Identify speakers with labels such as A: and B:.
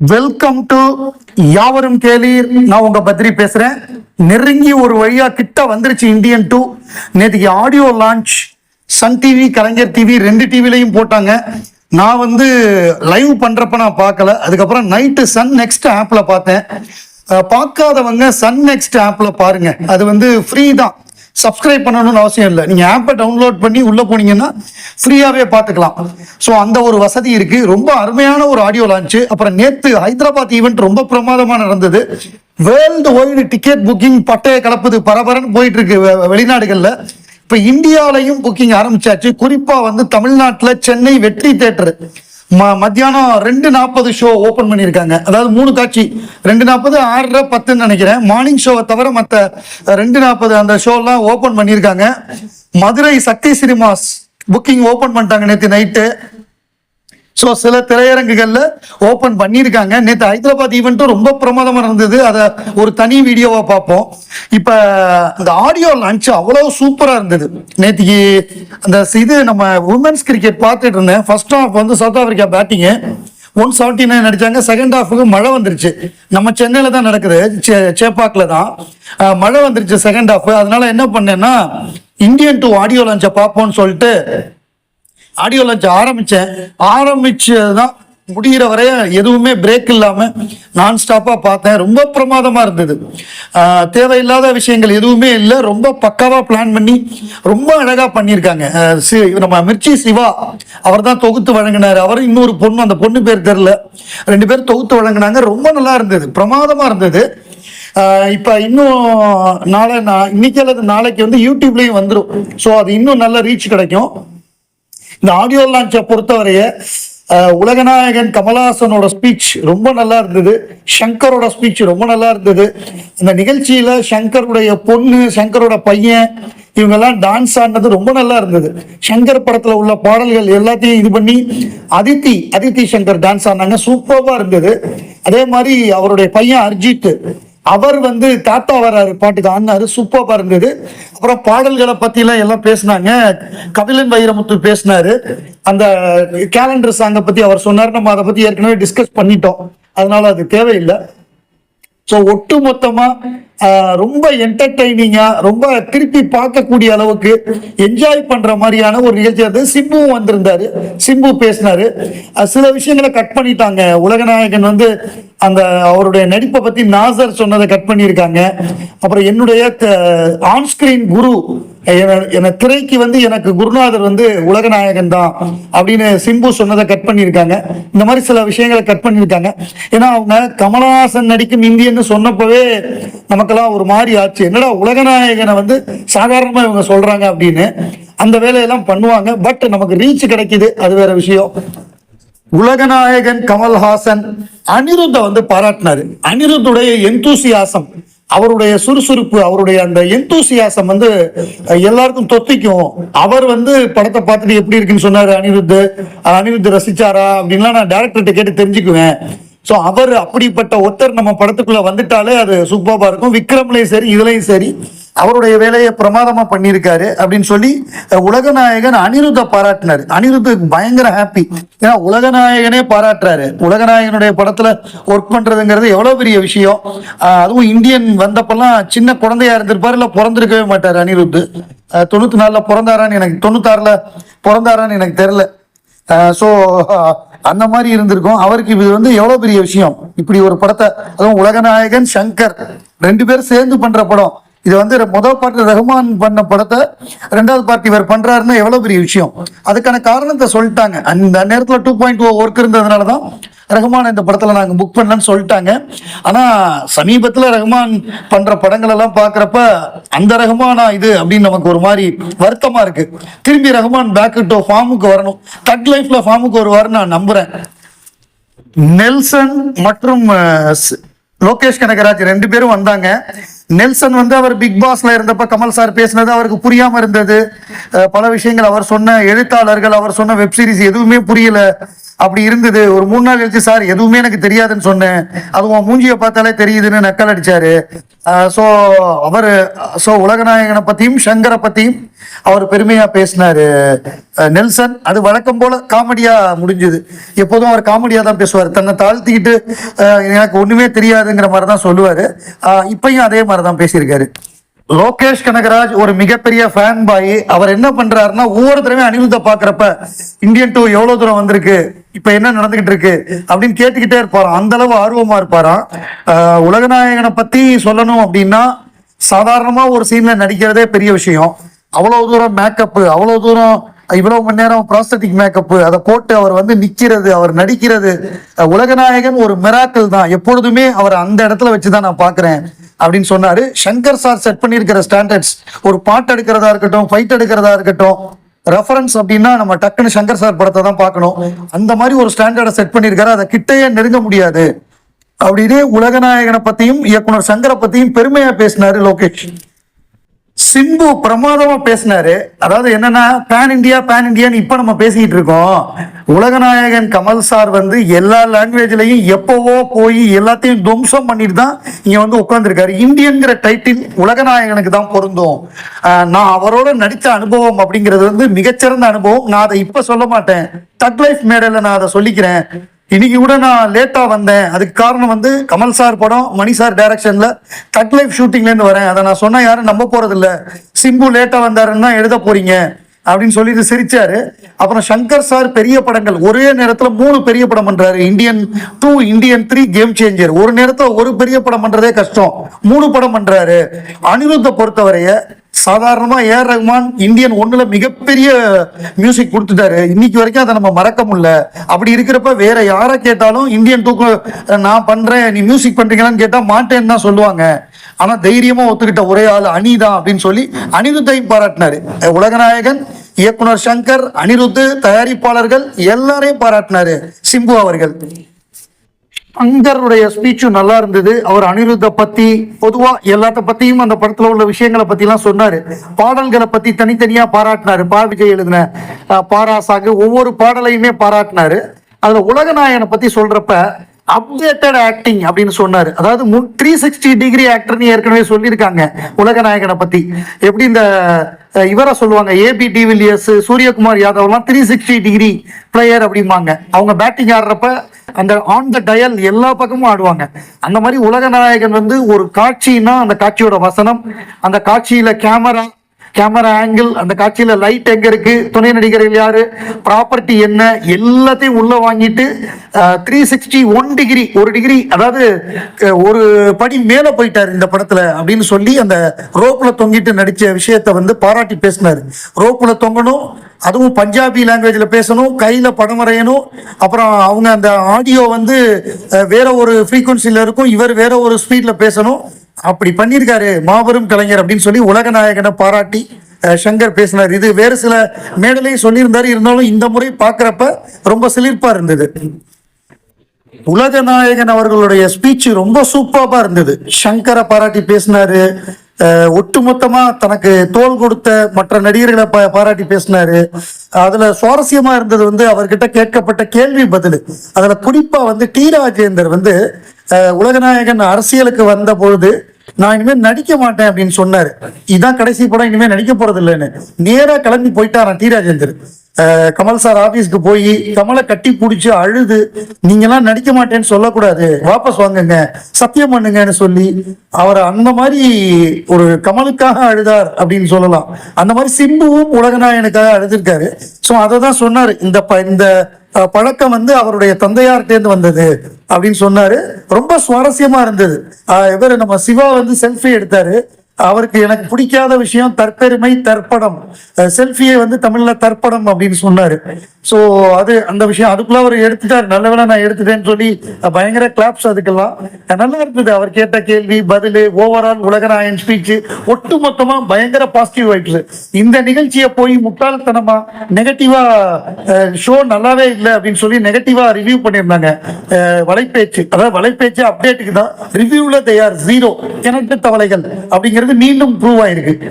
A: Welcome to யாவரும் கேளீர். நான் உங்க பத்ரி பேசுறேன். நெருங்கி ஒரு வழியா கிட்ட வந்துருச்சு இந்தியன் டூ நேற்றுக்கு audio launch Sun TV Kalaignar TV ரெண்டு டிவிலையும் போட்டாங்க. நான் வந்து லைவ் பண்றப்ப நான் பார்க்கல. அதுக்கப்புறம் நைட்டு சன் நெக்ஸ்ட் ஆப்ல பார்த்தேன். பார்க்காதவங்க சன் நெக்ஸ்ட் ஆப்ல பாருங்க. அது வந்து ஃப்ரீ தான். சப்ஸ்கிரைப் பண்ணணும்னு அவசியம் இல்லை. நீங்கள் ஆப்பை டவுன்லோட் பண்ணி உள்ளே போனீங்கன்னா ஃப்ரீயாகவே பார்த்துக்கலாம். ஸோ அந்த ஒரு வசதி இருக்குது ரொம்ப அருமையான ஒரு ஆடியோ லான்ச்சு அப்புறம் நேற்று ஹைதராபாத் ஈவெண்ட் ரொம்ப பிரமாதமாக நடந்தது. வேர்ல்டு வைடு டிக்கெட் புக்கிங் பட்டையை கலப்புது. பரபரன்னு போயிட்டு இருக்கு வெளிநாடுகளில். இப்போ இந்தியாவிலையும் புக்கிங் ஆரம்பிச்சாச்சு. குறிப்பாக வந்து தமிழ்நாட்டில் சென்னை வெற்றி தேட்டரு மத்தியானம் ரெண்டு நாற்பது ஷோ ஓப்பன் பண்ணியிருக்காங்க. அதாவது மூணு காட்சி. ரெண்டு நாற்பது ஆறரை பத்துன்னு நினைக்கிறேன். மார்னிங் ஷோவை தவிர மற்ற ரெண்டு நாற்பது அந்த ஷோலாம் ஓப்பன் பண்ணியிருக்காங்க. Madurai Sakthi cinemas booking open பண்ணிட்டாங்க நேற்று நைட்டு ஸோ சில திரையரங்குகளில் ஓப்பன் பண்ணியிருக்காங்க. நேற்று ஹைதராபாத் ஈவெண்ட்டும் ரொம்ப பிரமாதமாக இருந்தது அதை ஒரு தனி வீடியோவாக பார்ப்போம். இப்போ இந்த ஆடியோ லான்ச் அவ்வளோ சூப்பராக இருந்தது. நேற்றுக்கு அந்த இது நம்ம உமன்ஸ் கிரிக்கெட் பார்த்துட்டு இருந்தேன். ஃபர்ஸ்ட் ஹாஃப் வந்து South Africa batting one seventy nine அடித்தாங்க செகண்ட் ஹாஃபுக்கு மழை வந்துருச்சு. நம்ம சென்னையில் தான் நடக்குது. சே- சேப்பாக்கில் தான். மழை வந்துருச்சு செகண்ட் ஹாஃப் அதனால என்ன பண்ணேன்னா இந்தியன் டூ ஆடியோ லான்ச்சை பார்ப்போம்னு சொல்லிட்டு ஆடியோ லான்ச் ஆரம்பித்தேன் ஆரம்பிச்சதுதான் முடிகிற வரைய எதுவுமே பிரேக் இல்லாமல் நான் ஸ்டாப்பாக பார்த்தேன். ரொம்ப பிரமாதமாக இருந்தது. தேவையில்லாத விஷயங்கள் எதுவுமே இல்லை. ரொம்ப பக்காவாக பிளான் பண்ணி ரொம்ப அழகாக பண்ணியிருக்காங்க. சி- நம்ம மிர்ச்சி சிவா அவர் தான் தொகுத்து வழங்கினார். அவரும் இன்னொரு பொண்ணு அந்த பொண்ணு பேர் தெரில ரெண்டு பேரும் தொகுத்து வழங்கினாங்க. ரொம்ப நல்லா இருந்தது. பிரமாதமாக இருந்தது. இப்போ இன்னும் நாளை நான் இன்னைக்கு அல்லது நாளைக்கு வந்து யூடியூப்லேயும் வந்துடும் ஸோ அது இன்னும் நல்ல ரீச் கிடைக்கும். இந்த ஆடியோ லான்ச்சை பொறுத்தவரைய உலகநாயகன் கமலஹாசனோட ஸ்பீச் ரொம்ப நல்லா இருந்தது. ஷங்கரோட ஸ்பீச் ரொம்ப நல்லா இருந்தது. இந்த நிகழ்ச்சியில் ஷங்கருடைய பொண்ணு ஷங்கரோட பையன் இவங்கெல்லாம் டான்ஸ் ஆடினது ரொம்ப நல்லா இருந்தது. ஷங்கர் படத்தில் உள்ள பாடல்கள் எல்லாத்தையும் இது பண்ணி அதித்தி அதித்தி சங்கர் டான்ஸ் ஆடினாங்க. சூப்பராக இருந்தது. அதே மாதிரி அவருடைய பையன் அர்ஜித் அவர் வந்து தாத்தா வராரு பாட்டுக்கு ஆடினாரு சூப்பராக இருந்தது அப்புறம் பாடல்களை பற்றிலாம் எல்லாம் பேசினாங்க. கபிலன் வைரமுத்து பேசினாரு. அந்த கேலண்டர் சாங்கை பற்றி அவர் சொன்னார். நம்ம அதை பத்தி ஏற்கனவே டிஸ்கஸ் பண்ணிட்டோம். அதனால அது தேவையில்லை. ஸோ ஒட்டு மொத்தமாக ரொம்ப என்டர்டைனிங்கா ரொம்ப திருப்பி பார்க்கக்கூடிய அளவுக்கு என்ஜாய் பண்ணுற மாதிரியான ஒரு நிகழ்ச்சி இருந்தது சிம்புவும் வந்திருந்தாரு. சிம்பு பேசினாரு. சில விஷயங்களை கட் பண்ணிட்டாங்க. உலகநாயகன் வந்து அந்த அவருடைய நடிப்பை பத்தி நாசர் சொன்னதை கட் பண்ணியிருக்காங்க. அப்புறம் என்னுடைய ஆன்ஸ்கிரீன் குரு என- என திரைக்கு வந்து எனக்கு குருநாதர் வந்து உலகநாயகன் தான் அப்படின்னு சிம்பு சொன்னதை கட் பண்ணியிருக்காங்க. இந்த மாதிரி சில விஷயங்களை கட் பண்ணியிருக்காங்க. ஏன்னா அவங்க கமலஹாசன் நடிக்கும் இந்தியன்னு சொன்னப்பவே நமக்கெல்லாம் ஒரு மாதிரி ஆச்சு. என்னடா உலகநாயகனை வந்து சாதாரணமா இவங்க சொல்றாங்க அப்படின்னு அந்த வேலையெல்லாம் பண்ணுவாங்க. பட் நமக்கு ரீச் கிடைக்குது. அது வேற விஷயம். உலகநாயகன் கமல்ஹாசன் அனிருத்தை வந்து பாராட்டினாரு. அனிருத்துடைய எந்தூசியாசம் அவருடைய சுறுசுறுப்பு அவருடைய அந்த எந்தூசியாசம் வந்து எல்லாருக்கும் தொத்திக்கும். அவர் வந்து படத்தை பார்த்துட்டு எப்படி இருக்குன்னு சொன்னாரு அனிருத் அனிருத் ரசிச்சாரா அப்படின்லாம் நான் டேரக்டர்கிட்ட கேட்டு தெரிஞ்சுக்குவேன். ஸோ அவர் அப்படிப்பட்ட ஒருத்தர் நம்ம படத்துக்குள்ள வந்துட்டாலே அது சூப்பராக இருக்கும். விக்ரம்லையும் சரி இதுலையும் சரி. அவருடைய வேலையை பிரமாதமாக பண்ணியிருக்காரு அப்படின்னு சொல்லி உலகநாயகன் அனிருத்தை பாராட்டினாரு. அனிருத்துக்கு பயங்கர ஹாப்பி ஏன்னா உலகநாயகனே பாராட்டுறாரு. உலகநாயகனுடைய படத்தில் ஒர்க் பண்ணுறதுங்கிறது எவ்வளோ பெரிய விஷயம். அதுவும் இந்தியன் வந்தப்பெல்லாம் சின்ன குழந்தையா இருந்திருப்பார் இல்லை பிறந்திருக்கவே மாட்டார் அனிருத் தொண்ணூற்றி நாலில் பிறந்தாரான்னு எனக்கு தொண்ணூத்தாறில் பிறந்தாரான்னு எனக்கு தெரில ஸோ அந்த மாதிரி இருந்திருக்கும். அவருக்கு இது வந்து எவ்வளோ பெரிய விஷயம். இப்படி ஒரு படத்தை அதுவும் உலகநாயகன் சங்கர் ரெண்டு பேரும் சேர்ந்து பண்ணுற படம். இது வந்து முதல் பாட்டு ரஹ்மான் பண்ண படத்தை ரெண்டாவது பார்ட்டி இவர் பண்றாருன்னு எவ்வளோ பெரிய விஷயம். அதுக்கான காரணத்தை சொல்லிட்டாங்க. அந்த நேரத்தில் டூ பாயிண்ட் ஓ ஒர்க் இருந்ததுனால தான் ரஹ்மான் இந்த படத்தில் நாங்கள் புக் பண்ணலன்னு சொல்லிட்டாங்க. ஆனால் சமீபத்தில் ரஹ்மான் பண்ணுற படங்கள் எல்லாம் பார்க்குறப்ப அந்த ரஹ்மானா இது அப்படின்னு நமக்கு ஒரு மாதிரி வருத்தமாக இருக்கு. திரும்பி ரஹ்மான் பேக் டு ஃபார்முக்கு வரணும். தட் லைஃப்ல ஃபார்முக்கு வருவாருன்னு நான் நம்புறேன். நெல்சன் மற்றும் லோகேஷ் கனகராஜ் ரெண்டு பேரும் வந்தாங்க. நெல்சன் வந்து அவர் பிக் பாஸ்ல இருந்தப்ப கமல் சார் பேசினது அவருக்கு புரியாம இருந்தது. பல விஷயங்கள் அவர் சொன்ன எழுத்தாளர்கள் அவர் சொன்ன வெப் சீரிஸ் எதுவுமே புரியல. அப்படி இருந்தது. ஒரு மூணு நாள் கழிச்சு சார் எதுவுமே எனக்கு தெரியாதுன்னு சொன்னேன். அது உன் மூஞ்சியை பார்த்தாலே தெரியுதுன்னு நக்கல் அடிச்சாரு. ஸோ அவர் ஸோ உலகநாயகனை பற்றியும் சங்கரை பற்றியும் அவர் பெருமையாக பேசினாரு. நெல்சன் அது வழக்கம் போல் காமெடியாக முடிஞ்சுது. எப்போதும் அவர் காமெடியாக தான் பேசுவார். தன்னை தாழ்த்திக்கிட்டு எனக்கு ஒன்றுமே தெரியாதுங்கிற மாதிரி தான் சொல்லுவார் இப்பையும் அதே மாதிரி தான் பேசியிருக்காரு. லோகேஷ் கனகராஜ் ஒரு மிகப்பெரிய ஃபேன் பாய் அவர் என்ன பண்றாருன்னா ஒவ்வொரு தடவையும் அனிருத்த பாக்குறப்ப இந்தியன் டூ எவ்வளவு தூரம் வந்திருக்கு? இப்ப என்ன நடந்துகிட்டு இருக்கு? அப்படின்னு கேட்டுக்கிட்டே இருப்பாராம். அந்த அளவு ஆர்வமா இருப்பாராம். உலகநாயகனை பத்தி சொல்லணும் அப்படின்னா சாதாரணமா ஒரு சீன்ல நடிக்கிறதே பெரிய விஷயம். அவ்வளவு தூரம் மேக்கப் அவ்வளவு தூரம் இவ்வளவு மணி நேரம் ப்ராஸ்தட்டிக் மேக்கப் அதை போட்டு அவர் வந்து நிக்கிறது அவர் நடிக்கிறது. உலகநாயகன் ஒரு மிராக்கள் தான். எப்பொழுதுமே அவர் அந்த இடத்துல வச்சுதான் நான் பாக்குறேன் அப்படின்னு சொன்னாரு. சங்கர் சார் செட் பண்ணியிருக்கிற ஸ்டாண்டர்ட்ஸ் ஒரு பாட்டு எடுக்கிறதா இருக்கட்டும் ஃபைட் எடுக்கிறதா இருக்கட்டும் ரெஃபரன்ஸ் அப்படின்னா நம்ம டக்குன்னு சங்கர் சார் படத்தை தான் பார்க்கணும். அந்த மாதிரி ஒரு ஸ்டாண்டர்டை செட் பண்ணியிருக்காரு. அதை கிட்டேயே நெருங்க முடியாது. அப்படின்னு உலகநாயகனை பத்தியும் இயக்குனர் சங்கரை பத்தியும் பெருமையா பேசினாரு லோகேஷ். சிம்பு பிரமாதமா பேசினாரு. அதாவது என்னன்னா பேன் இந்தியா பேன் இந்தியான்னு இப்ப நம்ம பேசிக்கிட்டு இருக்கோம். உலகநாயகன் கமல் சார் வந்து எல்லா லாங்குவேஜ்லயும் எப்பவோ போய் எல்லாத்தையும் துவம்சம் பண்ணிட்டு தான் இங்க வந்து உட்கார்ந்துருக்காரு. இந்தியன்கிற டைட்டில் உலகநாயகனுக்கு தான் பொருந்தும். நான் அவரோட நடித்த அனுபவம் அப்படிங்கிறது வந்து மிகச்சிறந்த அனுபவம். நான் அதை இப்ப சொல்ல மாட்டேன். தக் லைஃப் மேடையில நான் அதை சொல்லிக்கிறேன். இன்னைக்கு கூட நான் லேட்டா வந்தேன். அதுக்கு காரணம் வந்து கமல் சார் படம் மணி சார் டைரக்ஷன்ல கட் லைஃப் ஷூட்டிங்ல இருந்து வரேன். அதை நான் சொன்னா யாரும் நம்ப போறது இல்ல சிம்பு லேட்டா வந்தாருன்னு தான் எழுத போறீங்க அப்படின்னு சொல்லிட்டு சிரிச்சாரு. அப்புறம் சங்கர் சார் பெரிய படங்கள். ஒரே நேரத்தில் மூணு பெரிய படம் பண்றாரு. Indian two Indian three game changer ஒரு நேரத்தில் ஒரு பெரிய படம் பண்றதே கஷ்டம். மூணு படம் பண்றாரு. அனிருத்தை பொறுத்தவரைய சாதாரணமா ஏஆர் ரஹ்மான் இந்தியன் ஒண்ணுல மிகப்பெரிய மியூசிக் கொடுத்துட்டாரு. இன்னைக்கு வரைக்கும் அதை நம்ம மறக்க முடியல. அப்படி இருக்கிறப்ப வேற யாரை கேட்டாலும் இந்தியன் டூக்கு நான் பண்றேன் நீ மியூசிக் பண்றீங்களான்னு கேட்டா மாட்டேன்னு தான் சொல்லுவாங்க. ஆனா தைரியமா ஒத்துக்கிட்ட ஒரே ஆள் அனிதான் அப்படின்னு சொல்லி அனிருத்தையும் பாராட்டினாரு. உலகநாயகன் இயக்குனர் சங்கர் அனிருத்து தயாரிப்பாளர்கள் எல்லாரையும் பாராட்டினாரு. சிம்பு அவர்கள். அங்கருடைய ஸ்பீச்சும் நல்லா இருந்தது. அவர் அனிருத்த பத்தி பொதுவா எல்லாத்த பத்தியும் அந்த படத்துல உள்ள விஷயங்களை பத்தி எல்லாம் சொன்னாரு. பாடல்களை பத்தி தனித்தனியா பாராட்டினாரு. பா விஜய் எழுதின பாராசாக பாராசாகு ஒவ்வொரு பாடலையுமே பாராட்டினாரு. அதுல உலகநாயகனை பத்தி சொல்றப்ப அப்டேட்டட் ஆக்டிங் அப்படின்னு சொன்னாரு. அதாவது த்ரீ சிக்ஸ்டி டிகிரி ஆக்டர்னு ஏற்கனவே சொல்லியிருக்காங்க உலகநாயகனை பத்தி. எப்படி இந்த இவரை சொல்லுவாங்க ஏபி டிவிலியர்ஸ் சூரியகுமார் யாதவ்லாம் த்ரீ சிக்ஸ்டி டிகிரி பிளேயர் அப்படிம்பாங்க. அவங்க பேட்டிங் ஆடுறப்ப அந்த ஆன் த டயல் எல்லா பக்கமும் ஆடுவாங்க. அந்த மாதிரி உலக நாயகன் வந்து ஒரு காட்சின்னா அந்த காட்சியோட வசனம் அந்த காட்சியில கேமரா கேமரா ஆங்கிள் அந்த காட்சியில லைட் எங்க இருக்கு துணை நடிகர்கள் யாரு ப்ராப்பர்ட்டி என்ன எல்லாத்தையும் உள்ள வாங்கிட்டு த்ரீ சிக்ஸ்டி ஒன் டிகிரி ஒரு டிகிரி அதாவது ஒரு படி மேல போயிட்டாரு இந்த படத்துல அப்படின்னு சொல்லி அந்த ரோப்ல தொங்கிட்டு நடிச்ச விஷயத்த வந்து பாராட்டி பேசினாரு. ரோப்ல தொங்கணும் அதுவும் பஞ்சாபி லாங்குவேஜில் பேசணும் கையில் படம் வரையணும். அப்புறம் அவங்க அந்த ஆடியோ வந்து வேற ஒரு ஃப்ரீக்குவன்சியில் இருக்கும். இவர் வேற ஒரு ஸ்பீடில் பேசணும். அப்படி பண்ணியிருக்காரு மாபெரும் கலைஞர் அப்படின்னு சொல்லி உலக நாயகனை பாராட்டி சங்கர் பேசினார். இது வேறு சில மேடலையும் சொல்லியிருந்தாரு. இருந்தாலும் இந்த முறை பார்க்குறப்ப ரொம்ப சிலிர்ப்பாக இருந்தது. உலக நாயகன் அவர்களுடைய ஸ்பீச் ரொம்ப சூப்பராக இருந்தது. சங்கரை பாராட்டி பேசினாரு. ஒட்டுமொத்தமா தனக்கு தோல் கொடுத்த மற்ற நடிகர்களை பா- பாராட்டி பேசினாரு. அதுல சுவாரஸ்யமா இருந்தது வந்து அவர்கிட்ட கேட்கப்பட்ட கேள்வி பதில். அதுல குறிப்பா வந்து டி ராஜேந்தர் வந்து உலகநாயகன் அரசியலுக்கு வந்த பொழுது நான் இனிமேல் நடிக்க மாட்டேன் அப்படின்னு சொன்னாரு. இதான் கடைசி படம் இனிமேல் நடிக்க போறது இல்லைன்னு நேரா கிளம்பி போயிட்டாராம் டி ராஜேந்தர். கமல் சார் ஆபீஸ்க்கு போய் கமலை கட்டி பிடிச்சி அழுது நீங்கெல்லாம் நடிக்க மாட்டேன்னு சொல்லக்கூடாது. வாபஸ் வாங்குங்க. சத்தியம் பண்ணுங்கன்னு சொல்லி அவர் அந்த மாதிரி ஒரு கமலுக்காக அழுதார் அப்படின்னு சொல்லலாம். அந்த மாதிரி சிம்புவும் உலகநாயனுக்காக அழுதுருக்காரு. ஸோ அதை தான் சொன்னார். இந்த ப- இந்த பழக்கம் வந்து அவருடைய தந்தையார்கிட்டேருந்து வந்தது அப்படின்னு சொன்னாரு. ரொம்ப சுவாரஸ்யமா இருந்தது. இவர் நம்ம சிவா வந்து செல்ஃபி எடுத்தாரு. அவருக்கு எனக்கு பிடிக்காத விஷயம் தற்பெருமை தற்படம். செல்ஃபியை வந்து தமிழ்ல தற்படம் அப்படின்னு சொன்னாரு. ஸோ அது அந்த விஷயம் அதுக்குள்ள அவர் எடுத்துட்டாரு. நல்ல வேளை நான் எடுத்துட்டேன்னு சொல்லி பயங்கர கிளாப்ஸ் அதுக்கெல்லாம். நல்லா இருந்தது. அவர் கேட்ட கேள்வி பதில் ஓவரால் உலகநாயன் ஸ்பீச் ஒட்டு மொத்தமா பயங்கர பாசிட்டிவ் வைப்ஸ் இந்த நிகழ்ச்சியை போய் முட்டாள்தனமா நெகட்டிவா ஷோ நல்லாவே இல்லை அப்படின்னு சொல்லி நெகட்டிவா ரிவ்யூ பண்ணியிருந்தாங்க. வலைப்பேச்சு. அதாவது வலைப்பேச்சு அப்டேட்டுக்கு தான். ரிவ்யூல தயார் ஜீரோ கிணட்டு தவளைகள் அப்படிங்கிறது மீண்டும் ப்ரூவ் ஆயிருக்கு